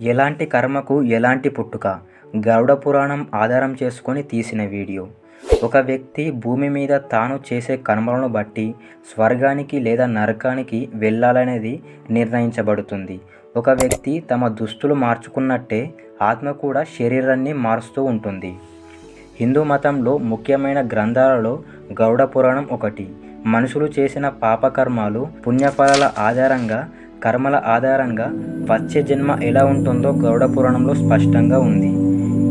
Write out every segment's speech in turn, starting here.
ఎలాంటి కర్మకు ఎలాంటి పుట్టుక? గరుడ పురాణం ఆధారం చేసుకొని తీసిన వీడియో. ఒక వ్యక్తి భూమి మీద తాను చేసే కర్మలను బట్టి స్వర్గానికి లేదా నరకానికి వెళ్ళాలనేది నిర్ణయించబడుతుంది. ఒక వ్యక్తి తమ దుస్తులు మార్చుకున్నట్టే ఆత్మ కూడా శరీరాన్ని మారుస్తూ ఉంటుంది. హిందూ మతంలో ముఖ్యమైన గ్రంథాలలో గరుడ పురాణం ఒకటి. మనుషులు చేసిన పాపకర్మాలు పుణ్యఫలాల ఆధారంగా కర్మల ఆధారంగా వచ్చే జన్మ ఎలా ఉంటుందో గరుడ పురాణంలో స్పష్టంగా ఉంది.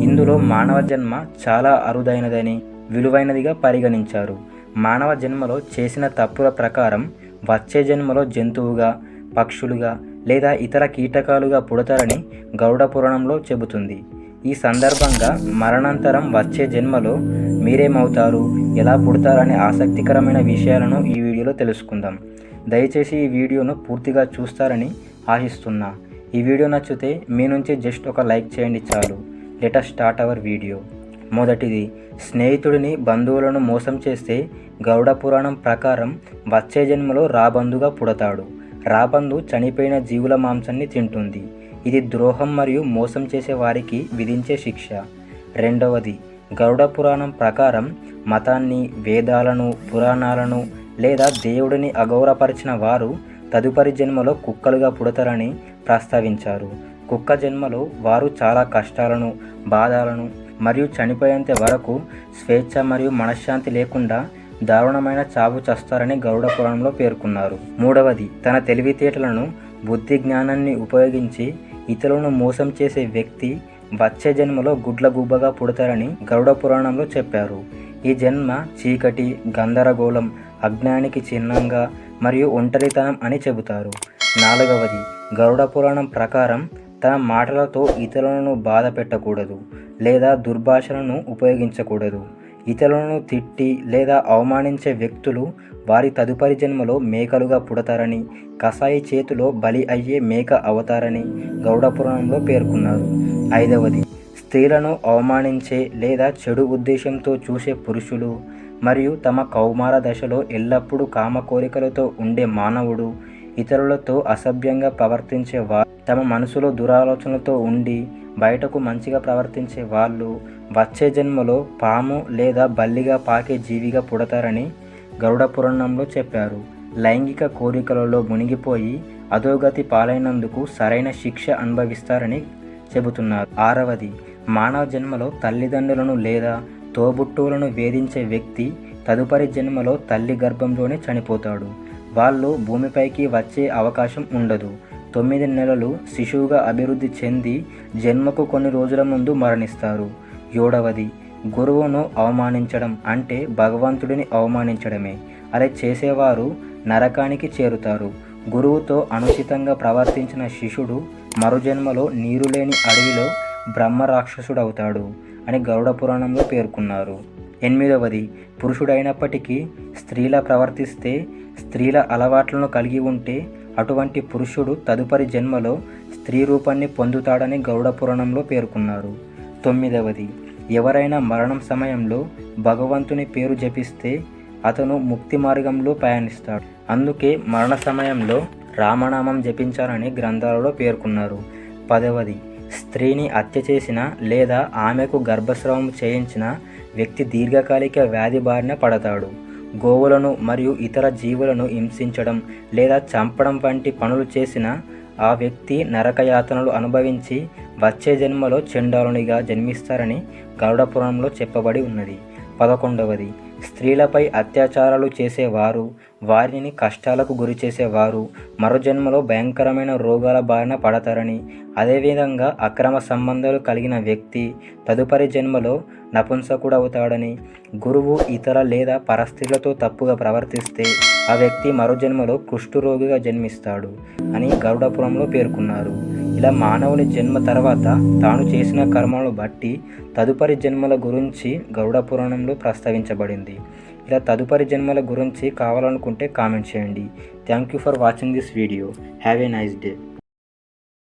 ఇందులో మానవ జన్మ చాలా అరుదైనదని విలువైనదిగా పరిగణించారు. మానవ జన్మలో చేసిన తప్పుల ప్రకారం వచ్చే జన్మలో జంతువుగా పక్షులుగా లేదా ఇతర కీటకాలుగా పుడతారని గరుడ పురాణంలో చెబుతుంది. ఈ సందర్భంగా మరణాంతరం వచ్చే జన్మలో మీరేమవుతారు ఎలా పుడతారనే ఆసక్తికరమైన విషయాలను ఈ వీడియోలో తెలుసుకుందాం. దయచేసి ఈ వీడియోను పూర్తిగా చూస్తారని ఆశిస్తున్నా. ఈ వీడియో నచ్చితే మీ నుంచి జస్ట్ ఒక లైక్ చేయండి చాలు. లెటర్ స్టార్ట్ అవర్ వీడియో మొదటిది స్నేహితుడిని బంధువులను మోసం చేస్తే గౌడ పురాణం ప్రకారం వచ్చే జన్మలో రాబందుగా పుడతాడు. రాబందు చనిపోయిన జీవుల మాంసాన్ని తింటుంది. ఇది ద్రోహం మరియు మోసం చేసే వారికి విధించే శిక్ష. రెండవది గరుడ పురాణం ప్రకారం మతాన్ని వేదాలను పురాణాలను లేదా దేవుడిని అగౌరవపరిచిన వారు తదుపరి జన్మలో కుక్కలుగా పుడతారని ప్రస్తావించారు. కుక్క జన్మలో వారు చాలా కష్టాలను బాధలను మరియు చనిపోయేంత వరకు స్వేచ్ఛ మరియు మనశ్శాంతి లేకుండా దారుణమైన చావు చస్తారని గరుడ పురాణంలో పేర్కొన్నారు. మూడవది తన తెలివితేటలను బుద్ధి జ్ఞానాన్ని ఉపయోగించి ఇతరులను మోసం చేసే వ్యక్తి వచ్చే జన్మలో గుడ్ల గుబ్బగా పుడతారని గరుడ పురాణంలో చెప్పారు. ఈ జన్మ చీకటి గందరగోళం అజ్ఞానికి చిహ్నంగా మరియు ఒంటరితనం అని చెబుతారు. నాలుగవది గరుడ పురాణం ప్రకారం తన మాటలతో ఇతరులను బాధ పెట్టకూడదు లేదా దుర్భాషలను ఉపయోగించకూడదు. ఇతరులను తిట్టి లేదా అవమానించే వ్యక్తులు వారి తదుపరి జన్మలో మేకలుగా పుడతారని కసాయి చేతిలో బలి అయ్యే మేక అవతారని గౌడ పురాణంలో పేర్కొన్నారు. ఐదవది స్త్రీలను అవమానించే లేదా చెడు ఉద్దేశంతో చూసే పురుషులు మరియు తమ కౌమార దశలో ఎల్లప్పుడూ కామ కోరికలతో ఉండే మానవుడు ఇతరులతో అసభ్యంగా ప్రవర్తించే వా తమ మనసులో దురాలోచనలతో ఉండి బయటకు మంచిగా ప్రవర్తించే వాళ్ళు వచ్చే జన్మలో పాము లేదా బల్లిగా పాకే జీవిగా పుడతారని గరుడ పురాణంలో చెప్పారు. లైంగిక కోరికలలో మునిగిపోయి అధోగతి పాలైనందుకు సరైన శిక్ష అనుభవిస్తారని చెబుతున్నారు. ఆరవది మానవ జన్మలో తల్లిదండ్రులను లేదా తోబుట్టువులను వేధించే వ్యక్తి తదుపరి జన్మలో తల్లి గర్భంలోనే చనిపోతాడు. వాళ్ళు భూమిపైకి వచ్చే అవకాశం ఉండదు. తొమ్మిది నెలలు శిశువుగా అభివృద్ధి చెంది జన్మకు కొన్ని రోజుల ముందు మరణిస్తారు. ఏడవది గురువును అవమానించడం అంటే భగవంతుడిని అవమానించడమే. అలా చేసేవారు నరకానికి చేరుతారు. గురువుతో అనుచితంగా ప్రవర్తించిన శిష్యుడు మరుజన్మలో నీరు లేని అడవిలో బ్రహ్మ రాక్షసుడవుతాడు అని గరుడ పురాణంలో పేర్కొన్నారు. ఎనిమిదవది పురుషుడైనప్పటికీ స్త్రీల ప్రవర్తిస్తే స్త్రీల అలవాట్లను కలిగి ఉంటే అటువంటి పురుషుడు తదుపరి జన్మలో స్త్రీ రూపాన్ని పొందుతాడని గరుడ పురాణంలో పేర్కొన్నారు. తొమ్మిదవది ఎవరైనా మరణం సమయంలో భగవంతుని పేరు జపిస్తే అతను ముక్తి మార్గంలో ప్రయాణిస్తాడు. అందుకే మరణ సమయంలో రామనామం జపించాలని గ్రంథాలలో పేర్కొన్నారు. పదవది స్త్రీని హత్య చేసిన లేదా ఆమెకు గర్భస్రావం చేయించిన వ్యక్తి దీర్ఘకాలిక వ్యాధి బారిన పడతాడు. గోవులను మరియు ఇతర జీవులను హింసించడం లేదా చంపడం వంటి పనులు చేసిన ఆ వ్యక్తి నరకయాతనలు అనుభవించి వచ్చే జన్మలో చెండాలునిగా జన్మిస్తారని గరుడ పురాణంలో చెప్పబడి ఉన్నది. పదకొండవది. స్త్రీలపై అత్యాచారాలు చేసేవారు వారిని కష్టాలకు గురి చేసేవారు మరో జన్మలో భయంకరమైన రోగాల బారిన పడతారని అదేవిధంగా అక్రమ సంబంధాలు కలిగిన వ్యక్తి తదుపరి జన్మలో నపుంసకుడవుతాడని గురువు ఇతర లేదా పరస్త్రీలతో తప్పుగా ప్రవర్తిస్తే ఆ వ్యక్తి మరో జన్మలో కుష్ఠరోగిగా జన్మిస్తాడు అని గరుడపురంలో పేర్కొన్నారు. ఇలా మానవుని జన్మ తర్వాత తాను చేసిన కర్మలను బట్టి తదుపరి జన్మల గురించి గరుడ పురాణంలో ప్రస్తావించబడింది. ఇలా తదుపరి జన్మల గురించి కావాలనుకుంటే కామెంట్ చేయండి. Thank you for watching this video. Have a nice day.